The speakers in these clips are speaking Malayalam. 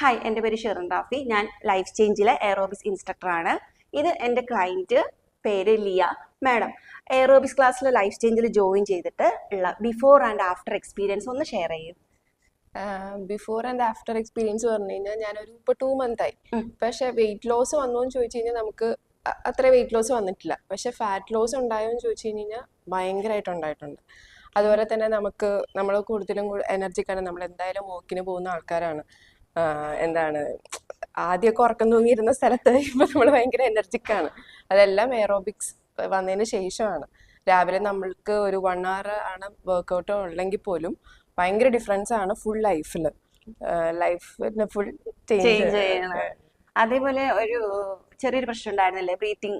ഹായ് എന്റെ പേര് ഷെറിൻ റാഫി. ഞാൻ ലൈഫ് ചേഞ്ചിലെ എയറോബിക്സ് ഇൻസ്ട്രക്ടറാണ് ഇത് എന്റെ ക്ലയന്റ് പേര് ലിയ മാഡം. എയറോബിക്സ് ക്ലാസ്സിൽ ലൈഫ് ചേഞ്ചിൽ ജോയിൻ ചെയ്തിട്ട് ഉള്ള ബിഫോർ ആൻഡ് ആഫ്റ്റർ എക്സ്പീരിയൻസ് ഒന്ന് ഷെയർ ചെയ്യും. ബിഫോർ ആൻഡ് ആഫ്റ്റർ എക്സ്പീരിയൻസ് പറഞ്ഞു കഴിഞ്ഞാൽ ഞാനൊരു ഇപ്പൊ ടു മന്ത് ആയി. പക്ഷേ വെയിറ്റ് ലോസ് വന്നു എന്ന് ചോദിച്ചു കഴിഞ്ഞാൽ നമുക്ക് അത്ര വെയിറ്റ് ലോസ് വന്നിട്ടില്ല. പക്ഷേ ഫാറ്റ് ലോസ് ഉണ്ടായോ എന്ന് ചോദിച്ചു കഴിഞ്ഞാൽ ഭയങ്കരമായിട്ട് ഉണ്ടായിട്ടുണ്ട്. അതുപോലെ തന്നെ നമുക്ക് നമ്മൾ കൂടുതലും എനർജിക്കാണ് നമ്മൾ എന്തായാലും വോക്കിന് പോകുന്ന ആൾക്കാരാണ്. എന്താണ് ആദ്യമൊക്കെ ഉറക്കം തൂങ്ങിയിരുന്ന സ്ഥലത്ത് ഇപ്പൊ നമ്മൾ ഭയങ്കര എനർജിക്കാണ് അതെല്ലാം എയറോബിക്സ് വന്നതിന് ശേഷമാണ്. രാവിലെ നമ്മൾക്ക് ഒരു വൺ അവർ ആണ് വർക്കൗട്ട് ഉള്ളെങ്കിൽ പോലും ഭയങ്കര ഡിഫറൻസ് ആണ് ഫുൾ ലൈഫിൽ ലൈഫ് ഫുൾ ചേഞ്ച് ചേഞ്ച് ചെയ്യണം. അതേപോലെ ഒരു ചെറിയൊരു പ്രശ്നം ഉണ്ടായിരുന്നില്ലേ ബ്രീത്തിങ്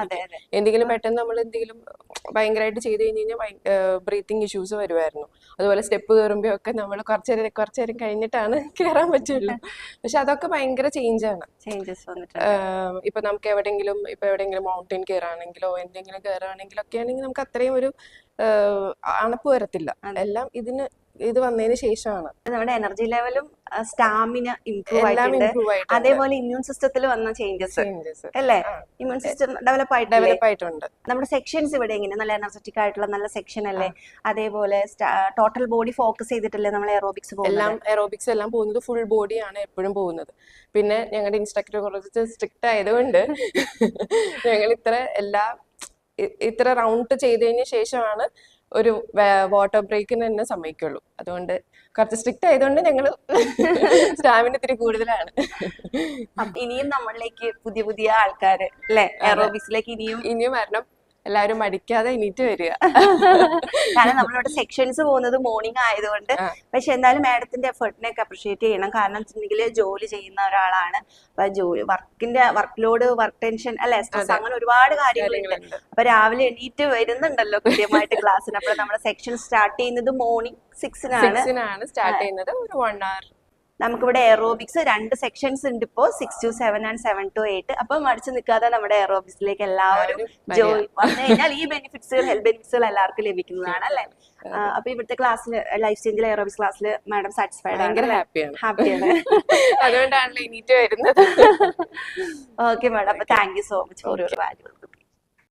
അതെ അതെ. എന്തെങ്കിലും പെട്ടെന്ന് നമ്മൾ എന്തെങ്കിലും ഭയങ്കരമായിട്ട് ചെയ്ത് കഴിഞ്ഞ് കഴിഞ്ഞാൽ ബ്രീത്തിങ് ഇഷ്യൂസ് വരുമായിരുന്നു. അതുപോലെ സ്റ്റെപ്പ് കയറുമ്പോൾ ഒക്കെ നമ്മൾ കുറച്ച് നേരം കുറച്ച് നേരം കഴിഞ്ഞിട്ടാണ് കയറാൻ പറ്റുള്ളൂ. പക്ഷെ അതൊക്കെ ഭയങ്കര ചേഞ്ച് ആണ്. ചേഞ്ചസ് വന്നിട്ടുണ്ട്. ഇപ്പൊ നമുക്ക് എവിടെങ്കിലും ഇപ്പൊ എവിടെങ്കിലും മൗണ്ടൻ കയറാണെങ്കിലോ എന്തെങ്കിലും കയറാണെങ്കിലോ ഒക്കെ ആണെങ്കിൽ നമുക്ക് അത്രയും ഒരു അണപ്പ് വരത്തില്ല. എല്ലാം ഇതിന് ഇത് വന്നതിന് ശേഷമാണ്. നമ്മുടെ എനർജി ലെവലും സ്റ്റാമിന ഇംപ്രൂവ് ആയിട്ടുണ്ട്. അതേപോലെ ഇമ്മ്യൂൺ സിസ്റ്റത്തിൽ വന്ന ചേഞ്ചസ് അല്ലേ? ഇമ്മ്യൂൺ സിസ്റ്റം ഡെവലപ്പ് ആയിട്ട് ഡെവലപ്പ് ആയിട്ടുണ്ട്. നമ്മുടെ സെക്ഷൻസ് ഇവിടെ എങ്ങനെ നല്ല എനർജറ്റിക് ആയിട്ടുള്ള നല്ല സെക്ഷൻ അല്ലേ? അതേപോലെ ടോട്ടൽ ബോഡി ഫോക്കസ് ചെയ്തിട്ടല്ലേ നമ്മൾ എറോബിക്സ് എല്ലാം എറോബിക്സ് എല്ലാം പോകുന്നത് ഫുൾ ബോഡിയാണ് എപ്പോഴും പോകുന്നത്. പിന്നെ ഞങ്ങളുടെ ഇൻസ്ട്രക്ടർ കുറച്ച് സ്ട്രിക്റ്റ് ആയതുകൊണ്ട് ഞങ്ങൾ ഇത്ര എല്ലാ ഇത്ര റൗണ്ട് ചെയ്തതിന് ശേഷമാണ് ഒരു വാട്ടർ ബ്രേക്കിന് തന്നെ സമ്മതിക്കുള്ളൂ. അതുകൊണ്ട് കുറച്ച് സ്ട്രിക്റ്റ് ആയതുകൊണ്ട് ഞങ്ങൾ സ്റ്റാമിന ഇത്തിരി കൂടുതലാണ്. ഇനിയും നമ്മളിലേക്ക് പുതിയ പുതിയ ആൾക്കാര് അല്ലെ? എറോബിക്സിലേക്ക് ഇനിയും ഇനിയും വരണം. എല്ലാവരും മടിക്കാതെ എണീറ്റ് വരിക. കാരണം നമ്മളിവിടെ സെക്ഷൻസ് പോകുന്നത് മോർണിംഗ് ആയതുകൊണ്ട് പക്ഷെ എന്തായാലും മാഡത്തിന്റെ എഫേർട്ടിനെ ഒക്കെ അപ്രിഷിയേറ്റ് ചെയ്യണം. കാരണം വെച്ചിട്ടുണ്ടെങ്കിൽ ജോലി ചെയ്യുന്ന ഒരാളാണ്. അപ്പൊ ജോലി വർക്കിന്റെ വർക്ക് ലോഡ് വർക്ക് ടെൻഷൻ അല്ലെ സ്ട്രെസ് അങ്ങനെ ഒരുപാട് കാര്യങ്ങളുണ്ട്. അപ്പൊ രാവിലെ എണീറ്റ് വരുന്നുണ്ടല്ലോ കൃത്യമായിട്ട് ക്ലാസ്സിന് അപ്പൊ നമ്മുടെ സെക്ഷൻ സ്റ്റാർട്ട് ചെയ്യുന്നത് മോർണിംഗ് സിക്സിനാണ് സ്റ്റാർട്ട് ചെയ്യുന്നത് ഒരു വൺ അവർ നമുക്കിവിടെ എയറോബിക്സ് രണ്ട് സെക്ഷൻസ് ഉണ്ട് ഇപ്പോ. Six to seven and seven to eight അപ്പൊ മടിച്ചു നിൽക്കാതെ നമ്മുടെ എയറോബിക്സിലേക്ക് എല്ലാവരും ജോയിൻ ജോയി വന്നു കഴിഞ്ഞാൽ ഈ ബെനിഫിറ്റ്സുകൾ ഹെൽത്ത് ബെനിഫിറ്റ്സുകൾ എല്ലാവർക്കും ലഭിക്കുന്നതാണ് അല്ലെ? അപ്പൊ ഇവിടുത്തെ ക്ലാസ്സിൽ ലൈഫ് ചേഞ്ചിലെ എയറോബിക്സ് ക്ലാസ്സിൽ മാഡം സാറ്റിസ്ഫൈഡ് ഭയങ്കര ആണ്. ഹാപ്പിയാണ് ഹാപ്പിയാണ് അതുകൊണ്ടാണല്ലോ ഇനിയിട്ട് വരുന്നത്. ഓക്കെ മാഡം അപ്പൊ thank you so much for your value